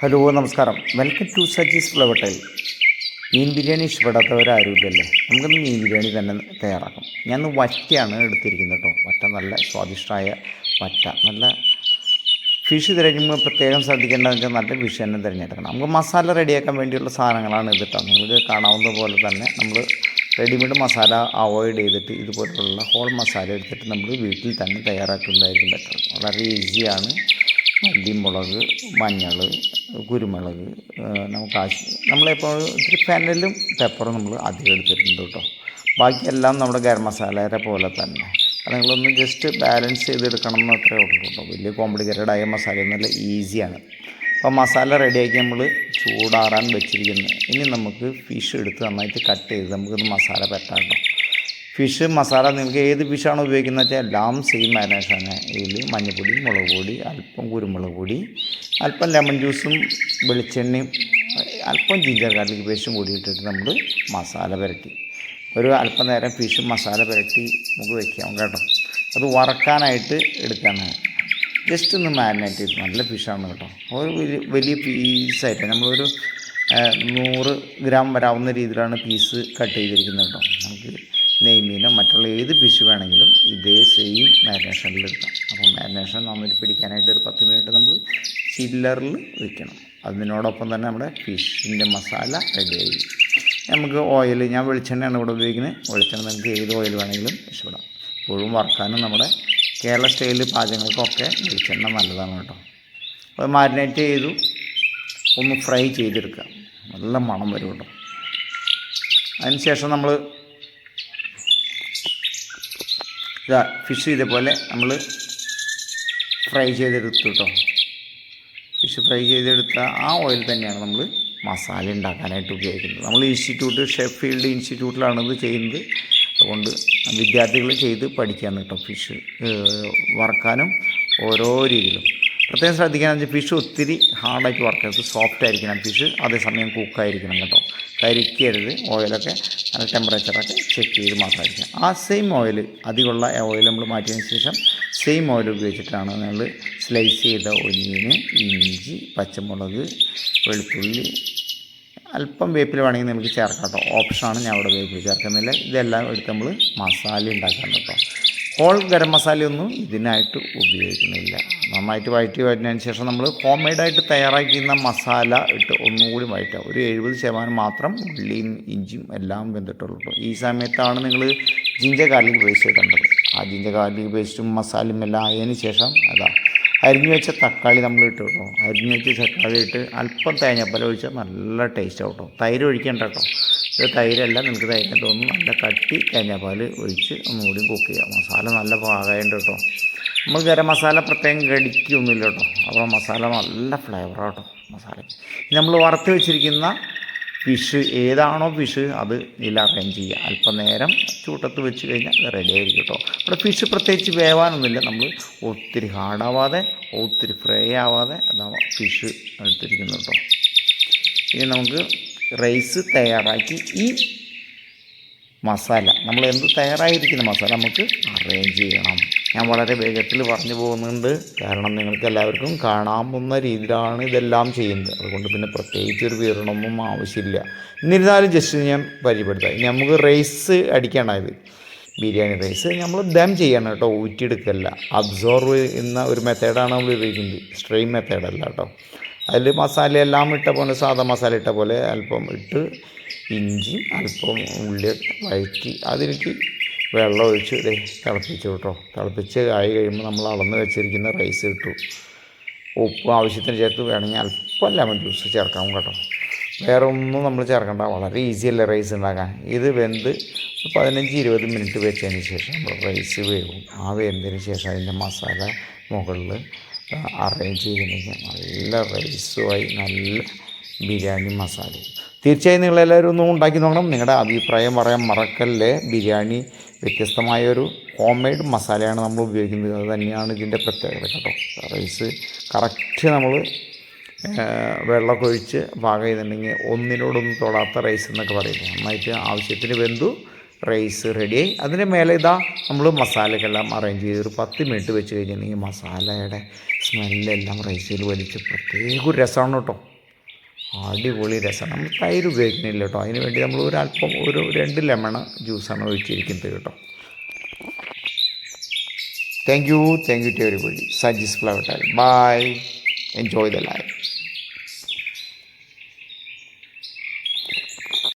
Hello നമസ്കാരം. Welcome to Saji's ഫ്ലവട്ടൽ മീൻ ബിരിയാണി ഇഷ്ടപ്പെടാത്തവരാരുമില്ലല്ലേ? നമുക്കൊന്ന് മീൻ ബിരിയാണി തന്നെ തയ്യാറാക്കാം. ഞാൻ വറ്റയാണ് എടുത്തിരിക്കുന്നത് കേട്ടോ. വറ്റ നല്ല സ്വാദിഷ്ടമായ വറ്റ. നല്ല ഫിഷ് തിരഞ്ഞെടുക്കുമ്പോൾ പ്രത്യേകം ശ്രദ്ധിക്കേണ്ടതെന്ന് നല്ല ഫിഷ് തന്നെ തിരഞ്ഞെടുക്കണം. നമുക്ക് മസാല റെഡിയാക്കാൻ വേണ്ടിയുള്ള സാധനങ്ങളാണ് ഇത് കേട്ടോ. നിങ്ങൾക്ക് കാണാവുന്ന പോലെ തന്നെ നമ്മൾ റെഡിമെയ്ഡ് മസാല അവോയ്ഡ് ചെയ്തിട്ട് ഇതുപോലുള്ള ഹോൾ മസാല എടുത്തിട്ട് നമ്മൾ വീട്ടിൽ തന്നെ തയ്യാറാക്കുന്നതായിരിക്കും ബെറ്റർ വളരെ ഈസിയാണ് മല്ലിമുളക് മഞ്ഞൾ കുരുമുളക് നമുക്ക് ആവശ്യം നമ്മളിപ്പോൾ ഇത്തിരി ഫെനലും പെപ്പറും നമ്മൾ അധികം എടുത്തിട്ടുണ്ട് കേട്ടോ. ബാക്കിയെല്ലാം നമ്മുടെ ഗരം മസാലയുടെ പോലെ തന്നെ. അത് നിങ്ങളൊന്ന് ജസ്റ്റ് ബാലൻസ് ചെയ്തെടുക്കണം എന്ന് അത്രേ ഉള്ളൂ കേട്ടോ. വലിയ കോംപ്ലിക്കേറ്റഡ് ആയ മസാലയൊന്നുമല്ല ഈസിയാണ് അപ്പോൾ മസാല റെഡിയാക്കി നമ്മൾ ചൂടാറാൻ വെച്ചിരിക്കുന്നത് ഇനി നമുക്ക് ഫിഷ് എടുത്ത് നന്നായിട്ട് കട്ട് ചെയ്ത് നമുക്കൊന്ന് മസാല പറ്റാം കേട്ടോ. ഫിഷ് മസാല നിങ്ങൾക്ക് ഏത് ഫിഷാണ് ഉപയോഗിക്കുന്നത് വെച്ചാൽ എല്ലാം സെയിം മാരിനേഷനാണ് ഇതിൽ മഞ്ഞൾപ്പൊടി മുളക് പൊടി അല്പം കുരുമുളക് പൊടി അല്പം ലെമൺ ജ്യൂസും വെളിച്ചെണ്ണയും അല്പം ജിഞ്ചർ ഗാർലിക് പേസ്റ്റും കൂടി ഇട്ടിട്ട് നമ്മൾ മസാല പുരട്ടി. ഒരു അല്പം നേരം ഫിഷ് മസാല പുരട്ടി നമുക്ക് വെക്കാം കേട്ടോ. അത് വറക്കാനായിട്ട് എടുക്കാനാണ്. ജസ്റ്റ് ഒന്ന് മാരിനേറ്റ് ചെയ്ത് നല്ല ഫിഷാണ് കേട്ടോ. ഒരു വലിയ വലിയ പീസായിട്ട് നമ്മളൊരു നൂറ് ഗ്രാം വരാവുന്ന രീതിയിലാണ് പീസ് കട്ട് ചെയ്തിരിക്കുന്നത് കേട്ടോ. നമുക്ക് നെയ്മീനോ മറ്റുള്ള ഏത് ഫിഷ് വേണമെങ്കിലും ഇതേ സെയിം മാരിനേഷനിൽ എടുക്കാം അപ്പോൾ മാരിനേഷൻ നമ്മൾ പിടിക്കാനായിട്ട് ഒരു പത്ത് മിനിറ്റ് നമ്മൾ ചില്ലറിൽ വയ്ക്കണം അതിനോടൊപ്പം തന്നെ നമ്മുടെ ഫിഷിന്റെ മസാല റെഡിയായി നമുക്ക് ഓയിൽ ഞാൻ വെളിച്ചെണ്ണയാണ് ഇവിടെ ഉപയോഗിക്കുന്നത്. വെളിച്ചെണ്ണ നമുക്ക് ഏത് ഓയിൽ വേണമെങ്കിലും ഇഷ്ടപ്പെടാം. ഇപ്പോഴും വറക്കാനും നമ്മുടെ കേരള സ്റ്റൈലിൽ പാചകങ്ങൾക്കൊക്കെ വെളിച്ചെണ്ണ നല്ലതാണ് കേട്ടോ. അപ്പോൾ മാരിനേറ്റ് ചെയ്തു ഒന്ന് ഫ്രൈ ചെയ്തെടുക്കുക. നല്ല മണം വരും കേട്ടോ. അതിനുശേഷം നമ്മൾ ഇതാ ഫിഷ് ഇതേപോലെ നമ്മൾ ഫ്രൈ ചെയ്തെടുത്തു കേട്ടോ ഫിഷ് ഫ്രൈ ചെയ്തെടുത്ത ആ ഓയിൽ തന്നെയാണ് നമ്മൾ മസാല ഉണ്ടാക്കാനായിട്ട് ഉപയോഗിക്കുന്നത്. നമ്മൾ ഇൻസ്റ്റിറ്റ്യൂട്ട് ഷെഫീൽഡ് ഇൻസ്റ്റിറ്റ്യൂട്ടിലാണ് ഇത് ചെയ്യുന്നത്. അതുകൊണ്ട് വിദ്യാർത്ഥികൾ ചെയ്ത് പഠിക്കാൻ കേട്ടോ ഫിഷ് വറക്കാനും ഓരോ രീതിയിലും. പ്രത്യേകം ശ്രദ്ധിക്കാന്ന് വെച്ചാൽ ഫിഷ് ഒത്തിരി ഹാർഡായിട്ട് വറക്കരുത്. സോഫ്റ്റ് ആയിരിക്കണം ഫിഷ് അതേസമയം കുക്കായിരിക്കണം കേട്ടോ. കരിക്കരുത്. ഓയിലൊക്കെ നല്ല ടെമ്പറേച്ചറൊക്കെ ചെക്ക് ചെയ്ത് മാത്രമായിരിക്കും ആ സെയിം ഓയിൽ അധികമുള്ള ഓയിൽ നമ്മൾ മാറ്റിയതിന് ശേഷം സെയിം ഓയിൽ ഉപയോഗിച്ചിട്ടാണ് നമ്മൾ സ്ലൈസ് ചെയ്ത ഒനിയന് ഇഞ്ചി പച്ചമുളക് വെളുത്തുള്ളി അല്പം വേപ്പിൽ വേണമെങ്കിൽ നമുക്ക് ചേർക്കാം കേട്ടോ. ഓപ്ഷനാണ് ഞാൻ അവിടെ വേപ്പിൽ ചേർക്കുന്നില്ല. ഇതെല്ലാം എടുത്ത് നമ്മൾ മസാല ഉണ്ടാക്കാൻ കേട്ടോ. ഹോൾ ഗരം മസാലയൊന്നും ഇതിനായിട്ട് ഉപയോഗിക്കുന്നില്ല. നന്നായിട്ട് വഴറ്റി വഴറ്റിയതിന് ശേഷം നമ്മൾ ഹോം മെയ്ഡായിട്ട് തയ്യാറാക്കിയിരുന്ന മസാല ഇട്ട് ഒന്നുകൂടി വഴറ്റുക ഒരു എഴുപത് ശതമാനം മാത്രം ഉള്ളിയും ഇഞ്ചിയും എല്ലാം വെന്തിട്ടുള്ളൂ ഈ സമയത്താണ് നിങ്ങൾ ജിഞ്ചർ ഗാർലിക് പേസ്റ്റ് ഇടേണ്ടത്. ആ ജിഞ്ചർ ഗാർലിക് പേസ്റ്റും മസാലയും എല്ലാം ആയതിനു ശേഷം അതാ. അരിഞ്ഞു വെച്ച തക്കാളി നമ്മൾ ഇട്ട് കേട്ടോ അരിഞ്ഞു വെച്ച തക്കാളി ഇട്ട് അല്പം തേങ്ങാപ്പല ഒഴിച്ചാൽ നല്ല ടേസ്റ്റ് ആവും കേട്ടോ തൈര് ഒഴിക്കേണ്ട കേട്ടോ ഇത് തൈരല്ല നിങ്ങൾക്ക് തൈര് തോന്നും നല്ല കട്ടി തേങ്ങാപ്പാൽ ഒഴിച്ച് ഒന്നുകൂടി കുക്ക് ചെയ്യാം. മസാല നല്ല പാകമായിട്ട് കേട്ടോ നമ്മൾ ഗരം മസാല പ്രത്യേകം കടിക്കൊന്നുമില്ല കേട്ടോ അപ്പോൾ മസാല നല്ല ഫ്ലേവറാണ് കേട്ടോ മസാല. നമ്മൾ വറുത്ത് വെച്ചിരിക്കുന്ന ഫിഷ് ഏതാണോ ഫിഷ് അത് ഇതിൽ അറേഞ്ച് ചെയ്യുക. അല്പനേരം ചൂട്ടത്ത് വെച്ച് കഴിഞ്ഞാൽ അത് റെഡി ആയിരിക്കും കേട്ടോ ഇവിടെ ഫിഷ് പ്രത്യേകിച്ച് വേവാനൊന്നുമില്ല. നമ്മൾ ഒത്തിരി ഹാർഡാവാതെ ഒത്തിരി ഫ്രൈ ആവാതെ അതാ ഫിഷ് എടുത്തിരിക്കുന്നത് കേട്ടോ ഇനി നമുക്ക് റൈസ് തയ്യാറാക്കി ഈ മസാല. നമ്മൾ എന്ത് തയ്യാറായിരിക്കുന്ന മസാല? നമുക്ക് അറേഞ്ച് ചെയ്യണം. ഞാൻ വളരെ വേഗത്തിൽ പറഞ്ഞു പോകുന്നുണ്ട്. കാരണം നിങ്ങൾക്ക് എല്ലാവർക്കും കാണാവുന്ന രീതിയിലാണ് ഇതെല്ലാം ചെയ്യുന്നത്. അതുകൊണ്ട് പിന്നെ പ്രത്യേകിച്ച് ഒരു വിവരണമൊന്നും ആവശ്യമില്ല. എന്നിരുന്നാലും ജസ്റ്റ് ഞാൻ പരിചയപ്പെടുത്താം. നമുക്ക് റൈസ് അടിക്കാനായത് ബിരിയാണി റൈസ് നമ്മൾ ദം ചെയ്യണം കേട്ടോ. ഊറ്റിയെടുക്കല്ല. അബ്സോർവ് ചെയ്യുന്ന ഒരു മെത്തേഡാണ് നമ്മൾ ഉപയോഗിക്കുന്നത്. സ്ട്രെയിം മെത്തേഡല്ല കേട്ടോ. അതിൽ മസാല എല്ലാം ഇട്ട പോലെ സാധാ മസാല ഇട്ട പോലെ അല്പം ഇട്ട് ഇഞ്ചി അല്പം ഉള്ളി വഴറ്റി. അതിലേക്ക് വെള്ളം ഒഴിച്ച് ദേ തിളപ്പിച്ചു കേട്ടോ. തിളപ്പിച്ച് ആയി കഴിയുമ്പോൾ നമ്മൾ അളന്ന് വെച്ചിരിക്കുന്ന റൈസ് ഇട്ടു. ഉപ്പ് ആവശ്യത്തിന് ചേർത്ത് വേണമെങ്കിൽ അല്പം ലെമൺ ജ്യൂസ് ചേർക്കാം കേട്ടോ. വേറെ ഒന്നും നമ്മൾ ചേർക്കേണ്ട. വളരെ ഈസി അല്ലേ റൈസ് ഉണ്ടാക്കാൻ? ഇത് വെന്ത് പതിനഞ്ച് ഇരുപത് മിനിറ്റ് വെച്ചതിന് ശേഷം നമ്മൾ റൈസ് വേവും. ആ വെന്തതിന് ശേഷം അതിന്റെ മസാല മുകളിൽ അറേഞ്ച് ചെയ്തിട്ടുണ്ടെങ്കിൽ നല്ല റൈസുമായി നല്ല ബിരിയാണി മസാല തീർച്ചയായും നിങ്ങളെല്ലാവരും ഒന്നും ഉണ്ടാക്കി നോക്കണം. നിങ്ങളുടെ അഭിപ്രായം പറയാൻ മറക്കല്ലേ. ബിരിയാണി വ്യത്യസ്തമായൊരു ഹോം മെയ്ഡ് മസാലയാണ് നമ്മൾ ഉപയോഗിക്കുന്നത്. അത് തന്നെയാണ് ഇതിന്റെ പ്രത്യേകത കേട്ടോ. റൈസ് കറക്റ്റ് നമ്മൾ വെള്ളമൊക്കെ ഒഴിച്ച് പാകം ചെയ്തിട്ടുണ്ടെങ്കിൽ ഒന്നിനോടൊന്നും തൊടാത്ത റൈസ് എന്നൊക്കെ പറയുന്നത് നന്നായിട്ട് ആവശ്യത്തിന് വെന്തു റൈസ് റെഡിയായി അതിന് മേലെ ഇതാ നമ്മൾ മസാലക്കെല്ലാം അറേഞ്ച് ചെയ്ത് ഒരു പത്ത് മിനിറ്റ് വെച്ച് കഴിഞ്ഞിട്ടുണ്ടെങ്കിൽ മസാലയുടെ സ്മെല്ലെല്ലാം റൈസിൽ വലിച്ച് പ്രത്യേക ഒരു രസമാണ് കേട്ടോ. അടിപൊളി രസം. നമ്മൾ തൈര് ഉപയോഗിക്കുന്നില്ല കേട്ടോ. അതിന് വേണ്ടി നമ്മൾ ഒരു അല്പം ഒരു രണ്ട് ലെമൺ ജ്യൂസാണ് ഒഴിച്ചിരിക്കുന്നത് കേട്ടോ. Thank you thank you to everybody Sajis flower bye enjoy the life